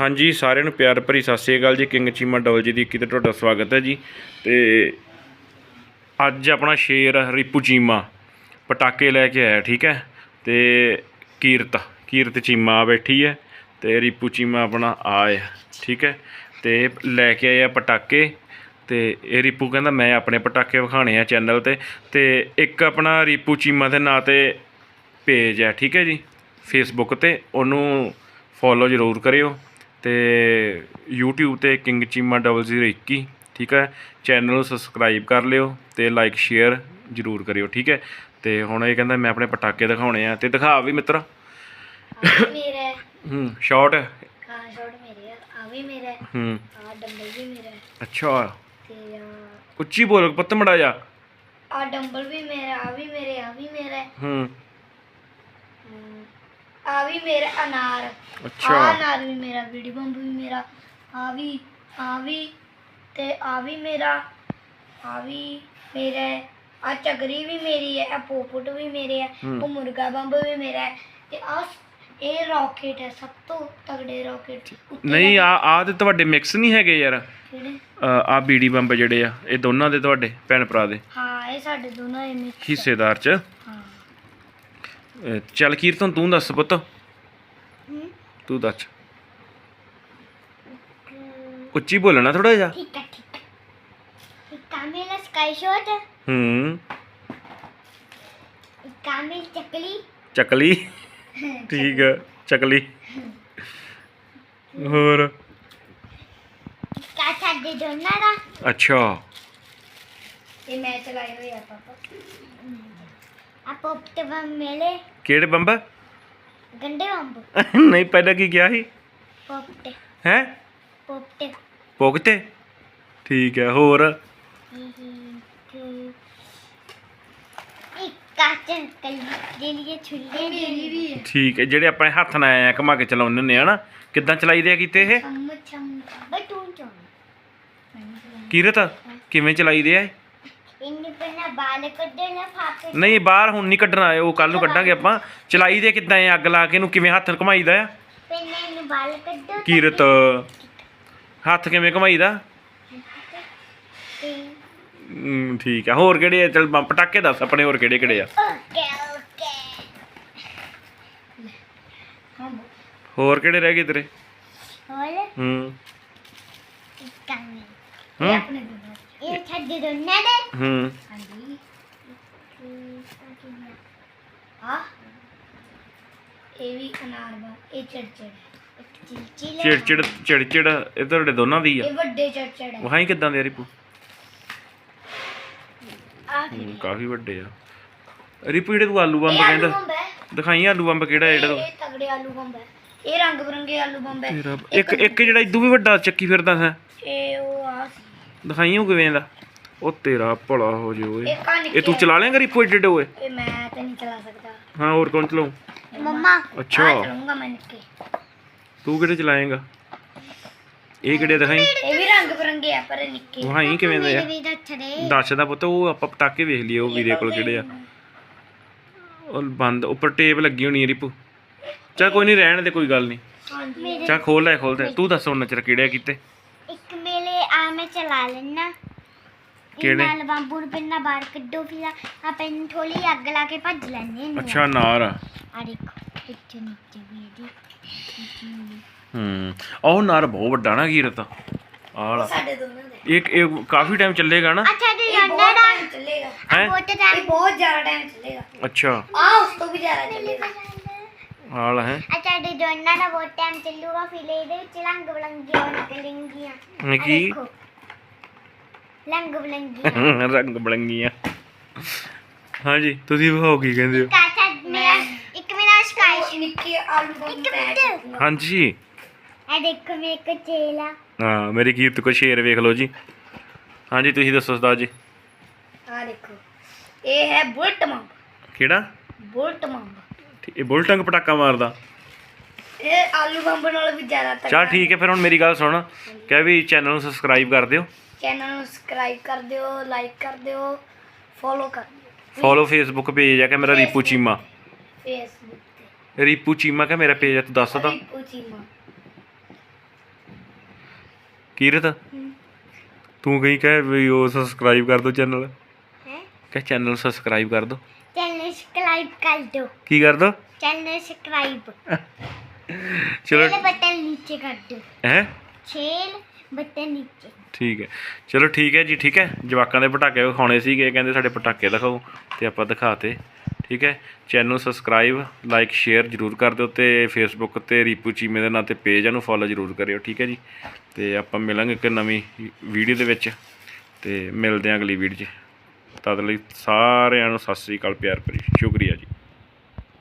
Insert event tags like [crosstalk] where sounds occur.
ਹਾਂਜੀ, ਸਾਰਿਆਂ ਨੂੰ ਪਿਆਰ ਭਰੀ ਸਤਿ ਸ੍ਰੀ ਅਕਾਲ ਜੀ। ਕਿੰਗ ਚੀਮਾ ਡਬਲ ਜੀ ਦੀ ਇੱਕ ਤੇ ਤੁਹਾਡਾ ਸਵਾਗਤ ਹੈ ਜੀ। ਤੇ ਅੱਜ ਆਪਣਾ ਸ਼ੇਰ ਰਿਪੂ ਚੀਮਾ। ਪਟਾਕੇ ਲੈ ਕੇ ਆਇਆ, ਠੀਕ ਹੈ? ਤੇ ਕੀਰਤ ਕੀਰਤ ਚੀਮਾ ਬੈਠੀ ਹੈ ਤੇ ਰਿਪੂ ਚੀਮਾ ਆਪਣਾ ਆਇਆ, ਠੀਕ ਹੈ? ਤੇ ਲੈ ਕੇ ਆਇਆ ਪਟਾਕੇ ਤੇ ਇਹ ਰਿਪੂ ਕਹਿੰਦਾ, ਮੈਂ ਆਪਣੇ ਪਟਾਕੇ ਵਿਖਾਣੇ ਆ ਚੈਨਲ ਤੇ। ਤੇ ਇੱਕ ਆਪਣਾ ਰਿਪੂ ਚੀਮਾ ਦੇ ਨਾਂ ਤੇ ਪੇਜ ਹੈ, ਠੀਕ ਹੈ ਜੀ? ਫੇਸਬੁੱਕ ਤੇ। ਉਹਨੂੰ ਫੋਲੋ ਜ਼ਰੂਰ ਕਰਿਓ। ਤੇ YouTube ਤੇ ਕਿੰਗ ਚੀਮਾ 0021 ਠੀਕ ਹੈ? ਚੈਨਲ ਨੂੰ ਸਬਸਕ੍ਰਾਈਬ ਕਰ ਲਿਓ ਤੇ ਲਾਈਕ ਸ਼ੇਅਰ ਜ਼ਰੂਰ ਕਰਿਓ ਠੀਕ ਹੈ? ਤੇ ਹੁਣ ਇਹ ਕਹਿੰਦਾ ਮੈਂ ਆਪਣੇ ਪਟਾਕੇ ਦਿਖਾਉਣੇ ਆ ਤੇ ਦਿਖਾ ਵੀ ਮਿੱਤਰ। ਮੇਰਾ ਹੈ। ਹੂੰ ਸ਼ਾਰਟ ਹਾਂ? ਸ਼ਾਟ ਮੇਰੇ ਆ। ਆ ਵੀ ਮੇਰਾ ਹੈ। ਹੂੰ। ਆ ਡੰਬਲ ਵੀ ਮੇਰਾ ਹੈ। ਅੱਛਾ। ਤੇ ਉੱਚੀ ਬੋਲ ਪੁੱਤ ਮੜਾ ਜਾ ਆ ਡੰਬਲ ਵੀ ਮੇਰਾ ਆ ਵੀ ਮੇਰੇ ਆ ਵੀ ਮੇਰਾ ਹੈ। ਹੂੰ। ਹਮ, ਆ ਵੀ ਮੇਰਾ ਅਨਾਰ। ਆ ਅੱਛਾ ਅਨਾਰ ਵੀ ਮੇਰਾ ਵੀਡੀ ਬੰਬ ਵੀ ਮੇਰਾ ਆ ਵੀ ਆ ਵੀ ਤੇ ਆ ਵੀ ਮੇਰਾ ਆ ਵੀ ਮੇਰਾ ਹੈ। ਆ ਚਗਰੀ ਵੀ ਮੇਰੀ ਹੈ ਆ ਪੋਪਟ ਵੀ ਮੇਰੇ ਹੈ। ਉਹ ਮੁਰਗਾ ਬੰਬ ਵੀ ਮੇਰਾ ਹੈ ਤੇ ਆ ਇਹ ਰਾਕੇਟ ਹੈ ਸਭ ਤੋਂ ਤਗੜੇ ਰਾਕੇਟ ਨਹੀਂ ਆ ਆ ਤੇ ਤੁਹਾਡੇ ਮਿਕਸ ਨਹੀਂ ਹੈਗੇ ਯਾਰ। ਕਿਹੜੇ? ਆ ਬੀਡੀ ਬੰਬ ਜਿਹੜੇ ਆ ਇਹ ਦੋਨਾਂ ਦੇ ਤੁਹਾਡੇ ਭੈਣ ਭਰਾ ਦੇ? ਹਾਂ ਇਹ ਸਾਡੇ ਦੋਨਾਂ ਦੇ ਮਿਕਸ ਹਿੱਸੇਦਾਰ ਚ? ਹਾਂ। ਚੱਲ ਕੀਰਤਨ ਤੂੰ ਦੱਸ ਪੁੱਤ। ਤੂੰ ਦੱਸ। ਉੱਚੀ ਬੋਲਣਾ ਥੋੜਾ ਜਿਹਾ। ਠੀਕ ਹੈ ਠੀਕ ਹੈ। ਕਾਮੇਲ ਸਕਾਈ ਸ਼ਾਟ ਹੂੰ। ਕਾਮੇਲ ਚੱਕਲੀ। ਚੱਕਲੀ। [laughs] ਠੀਕ ਆ ਚੱਕਲੀ। ਹੋਰ? ਕਾ ਸਾਡੇ ਦੋਨਾਂ ਦਾ। ਅੱਛਾ। ਇਹ ਮੈਂ ਚਲਾਏ ਹੋਏ ਆ ਪਾਪਾ। ਆ ਪੋਪਟ ਬੰਬ ਮੇਲੇ। ਕਿਹੜੇ ਬੰਬ? ਗੰਡੇ ਬੰਬ। ਨਹੀਂ ਪਹਿਲਾਂ ਕੀ ਕਿਹਾ ਸੀ? ਪੋਪਟ। ਹੈ? ਪੋਪਟ। ਪੁਗਤੇ ਠੀਕ ਹੈ ਹੋਰ? ਇੱਕ ਕਾਚਨ ਕਲੀ ਦੇ ਲਈ ਛੁੱਲੇ ਮੇਰੀ ਵੀ ਹੈ। ਠੀਕ ਹੈ ਜਿਹੜੇ ਆਪਣੇ ਹੱਥ ਨਾਲ ਐ ਘੁਮਾ ਕੇ ਚਲਾਉਂਦੇ ਹੁੰਦੇ ਆ ਨਾ ਕਿੱਦਾਂ ਚਲਾਈਦੇ ਆ ਕੀਤੇ ਇਹ? ਚਮ ਚਮ ਬਟੂਨ ਚੋਂ ਕੀਰਤ ਕਿਵੇਂ ਚਲਾਈਦੇ ਆ ਇਹ? ਫਾਪੇ ਨਹੀਂ ਬਾਹਰ ਹੁਣ ਨਹੀਂ ਕੱਢਣਾ ਉਹ ਕੱਲ ਨੂੰ ਕੱਢਾਂਗੇ ਆਪਾਂ। ਚਲਾਈਦੇ ਕਿੱਦਾਂ ਐ ਅੱਗ ਲਾ ਕੇ ਇਹਨੂੰ ਕਿਵੇਂ ਹੱਥ ਘੁਮਾਈਦਾ ਆ ਪਹਿਲਾਂ ਇਹਨੂੰ ਬਾਲ ਕੱਢੋ ਕੀਰਤ। ਹੱਥ ਕਿਵੇਂ ਘੁਮਾਈਦਾ? ਹਮ, ਠੀਕ ਆ ਹੋਰ ਕਿਹੜੇ ਆ ਚਲ ਪਟਾਕੇ ਦੱਸ ਆਪਣੇ ਹੋਰ ਕਿਹੜੇ ਕਿਹੜੇ ਆ? Okay okay. ਹਾਂ ਹੋਰ ਕਿਹੜੇ ਰਹਿ ਗਏ ਤੇਰੇ? ਹੋਰ? ਹੂੰ। ਕਾਮੇ ਹੂੰ। ਆਪਣੇ ਇਹ ਛੱਡ ਦੋਨਾਂ ਦੇ। ਹੂੰ। ਹਾਂਜੀ ਆ ਇਹ ਵੀ ਅਨਾਰ ਬਾ ਇਹ ਚੜਚੜ ਇੱਕ ਚਿਲਚਿਲ ਚਿੜ ਚਿੜ ਚਿੜ ਚਿੜ ਇਹ ਤੁਹਾਡੇ ਦੋਨਾਂ ਦੀ ਆ। ਇਹ ਵੱਡੇ ਚੜਚੜ ਹੈ। ਵਹਾਂ ਕਿੱਦਾਂ ਦੇ ਆ ਰਿਪੂ? ਹੂੰ, ਕਾਫੀ ਵੱਡੇ ਆ। ਰਿਪੂ ਜਿਹੜੇ ਤੂੰ ਆਲੂ ਬੰਬ ਇਹ ਆਲੂ ਕਹਿੰਦਾ ਬੰਬ ਹੈ। ਦਿਖਾਈ ਆਲੂ ਬੰਬ ਕਿਹੜਾ ਜਿਹੜਾ ਤੂੰ? ਇਹ ਤਗੜੇ ਆਲੂ ਬੰਬ ਹੈ। ਇਹ ਰੰਗ ਬਰੰਗੇ ਆਲੂ ਬੰਬ ਹੈ। ਤੇਰਾ ਇੱਕ ਇੱਕ ਜਿਹੜਾ ਇਦੋਂ ਵੀ ਵੱਡਾ ਚੱਕੀ ਫਿਰਦਾ ਹੈ। ਇਹ ਉਹ ਆ ਦਿਖਾਈ ਉਹ ਕਿਵੇਂ ਦਾ? ਉਹ ਤੇਰਾ ਭਲਾ ਹੋ ਜੇ ਓਏ। ਇਹ ਤੂੰ ਚਲਾ ਲੇਂਗਾ ਰਿਪੂ ਏਡੇ ਏਡੇ ਓਏ? ਇਹ ਮੈਂ ਤਾਂ ਨਹੀਂ ਚਲਾ ਸਕਦਾ। ਹਾਂ ਹੋਰ ਕੌਣ ਚਲਾਉ ਮੰਮਾ ਅੱਛਾ। ਆ ਚਲਾਉਂਗਾ ਮੈਂ ਨਿੱਕੇ। ਤੂੰ ਕਿਹੜੇ ਚਲਾਏਂਗਾ? ਇਹ ਕਿਹੜੇ ਦਿਖਾਈ? ਇਹ ਵੀ ਰੰਗ ਬਰੰਗੇ ਆ ਪਰ ਇਹ ਨਿੱਕੇ। ਵਹਾਂ ਕਿਵੇਂ ਦੇ ਆ? ਵੀ ਦੱਛੜੇ ਦੱਸ ਦਾ ਪੁੱਤ ਉਹ ਆਪਾਂ ਪਟਾਕੇ ਵੇਖ ਲਈਏ ਉਹ ਵੀਰੇ ਕੋਲ ਕਿਹੜੇ ਆ। ਉਹ ਬੰਦ ਉੱਪਰ ਟੇਪ ਲੱਗੀ ਹੋਣੀ ਹੈ ਰਿਪੂ। ਚਾ ਕੋਈ ਨਹੀਂ ਰਹਿਣ ਦੇ ਕੋਈ ਗੱਲ ਨਹੀਂ। ਹਾਂਜੀ। ਚਾ ਖੋਲ ਲੈ ਖੋਲ ਦੇ। ਤੂੰ ਦੱਸ ਹੁਣ ਨਚਰ ਕਿਹੜੇ ਆ ਕੀਤੇ? ਇੱਕ ਆ ਮੈਂ ਚਲਾ ਲੈਣਾ ਕਿਹੜੇ? ਨਾਲ ਬੰਬੂ ਨੂੰ ਪਿੰਨਾ ਬਾਹਰ ਕੱਢੋ ਫਿਰ ਆ ਪੈਨ ਥੋੜੀ ਅੱਗ ਲਾ ਕੇ ਭੱਜ ਲੈਣੇ ਅੱਛਾ ਨਾਰ ਆ ਆ ਦੇਖੋ ਇੱਥੇ ਨੀਚੇ ਵੀ ਇਹਦੀ। ਹੂੰ ਉਹ ਨਾਰ ਬਹੁਤ ਵੱਡਾ ਨਾ ਕੀਰਤ ਆਲਾ ਸਾਡੇ ਦੋਨਾਂ ਦੇ। ਇੱਕ ਇਹ ਕਾਫੀ ਟਾਈਮ ਚੱਲੇਗਾ ਨਾ? ਅੱਛਾ ਤੇ ਜਾਨਾ ਦਾ ਚੱਲੇਗਾ। ਹੈ? ਬਹੁਤ ਟਾਈਮ ਬਹੁਤ ਜ਼ਿਆਦਾ ਟਾਈਮ ਚੱਲੇਗਾ। ਅੱਛਾ। ਆ ਉਸ ਤੋਂ ਵੀ ਜ਼ਿਆਦਾ ਚੱਲੇਗਾ। ਆਲਾ ਹੈ। ਅੱਛਾ ਦੋਨਾਂ ਦਾ ਬਹੁਤ ਟਾਈਮ ਚੱਲੂਗਾ ਫਿਰ ਇਹਦੇ ਵਿੱਚ ਰੰਗ ਬਲੰਗੀਆਂ ਨਿਕਲਣਗੀਆਂ ਕੀ ਰੰਗ ਬਲੰਗੀਆਂ [laughs] ਰੰਗ ਬਲੰਗੀਆਂ। ਹਾਂਜੀ ਤੁਸੀਂ ਵਿਖਾਓ ਕੀ ਕਹਿੰਦੇ ਹੋ? ਕਾਚਾ ਮੇਰਾ ਇੱਕ ਮੇਰਾ ਸਕਾਈ ਨਿੱਕੀ ਆਲੂ ਦਾ ਇੱਕ ਮਿੰਟ। ਹਾਂਜੀ। ਇਹ ਦੇਖੋ ਮੇਰੇ ਕੋ ਚੇਲਾ। ਹਾਂ ਮੇਰੀ ਕੀਰਤ ਕੋ ਸ਼ੇਰ ਵੇਖ ਲਓ ਜੀ। ਹਾਂਜੀ ਤੁਸੀਂ ਦੱਸੋ ਉਸਤਾਦ ਜੀ। ਆ ਦੇਖੋ ਇਹ ਹੈ ਬੁਲਟ ਮੰਬ ਕਿਹੜਾ? ਬੁਲਟ ਮੰਬ ਠੀਕ- ਇਹ ਬੁਲਟੰਗ ਪਟਾਕਾ ਮਾਰਦਾ। ਇਹ ਆਲੂ ਬੰਬ ਨਾਲ ਵੀ ਜ਼ਿਆਦਾ ਤਗੜਾ ਚਲ ਠੀਕ ਹੈ ਫਿਰ ਹੁਣ ਮੇਰੀ ਗੱਲ ਸੁਣ। ਕਹਿ ਵੀ ਚੈਨਲ ਨੂੰ ਸਬਸਕ੍ਰਾਈਬ ਕਰ ਦਿਓ। ਚੈਨਲ ਨੂੰ ਸਬਸਕ੍ਰਾਈਬ ਕਰ ਦਿਓ ਲਾਈਕ ਕਰ ਦਿਓ ਫੋਲੋ ਕਰ ਦਿਓ। ਫੋਲੋ ਫੇਸਬੁੱਕ ਪੇਜ ਹੈ ਕਿ ਮੇਰਾ ਰੀਪੂ ਚੀਮਾ ਫੇਸਬੁੱਕ ਤੇ। ਰੀਪੂ ਚੀਮਾ ਕਿ ਮੇਰਾ ਪੇਜ ਹੈ ਤੂੰ ਦੱਸ ਤਾ। ਰਿਪੂ ਚੀਮਾ ਕੀਰਤ ਤੂੰ ਕਹੀ ਕਹੇ ਵੀ ਉਹ ਸਬਸਕ੍ਰਾਈਬ ਕਰ ਦਿਓ ਚੈਨਲ ਹੈ? ਕਹੇ ਚੈਨਲ ਸਬਸਕ੍ਰਾਈਬ ਕਰ ਦਿਓ। ਚੈਨਲ ਸਬਸਕ੍ਰਾਈਬ ਕਰ ਦਿਓ। ਕੀ ਕਰ ਦਿਓ ਚੈਨਲ ਸਬਸਕ੍ਰਾਈਬ। ਚਲੋ। ਬਟਨ ਨੀਚੇ ਕਰ ਦਿਓ। ਹੈ? ਛੇਲ ਬਟਨ ਨੀਚੇ। ਠੀਕ ਹੈ। ਚਲੋ ਠੀਕ ਹੈ ਜੀ ਠੀਕ ਹੈ। ਜਵਾਕਾਂ ਦੇ ਪਟਾਕੇ ਵਿਖਾਉਣੇ ਸੀਗੇ ਕਹਿੰਦੇ ਸਾਡੇ ਪਟਾਕੇ ਦਿਖਾਓ ਤੇ ਆਪਾਂ ਦਿਖਾਤੇ। ਠੀਕ ਹੈ। ਚੈਨਲ ਸਬਸਕ੍ਰਾਈਬ ਲਾਈਕ ਸ਼ੇਅਰ ਜਰੂਰ ਕਰ ਦਿਓ ਤੇ ਫੇਸਬੁੱਕ ਤੇ ਰੀਪੂ ਚੀਮੇ ਦੇ ਨਾਂ ਤੇ ਪੇਜ ਨੂੰ ਫੋਲੋ ਜਰੂਰ ਕਰਿਓ ਠੀਕ ਹੈ ਜੀ। ਤੇ ਆਪਾਂ ਮਿਲਾਂਗੇ ਇੱਕ ਨਵੀਂ ਵੀਡੀਓ ਦੇ ਵਿੱਚ ਤੇ ਮਿਲਦੇ ਹਾਂ ਅਗਲੀ ਵੀਡੀਓ 'ਚ। ਤਦ ਲਈ ਸਾਰਿਆਂ ਨੂੰ ਸਤਿ ਸ੍ਰੀ ਅਕਾਲ ਪਿਆਰ ਭਰੀ ਸ਼ੁਕਰੀਆ ਜੀ।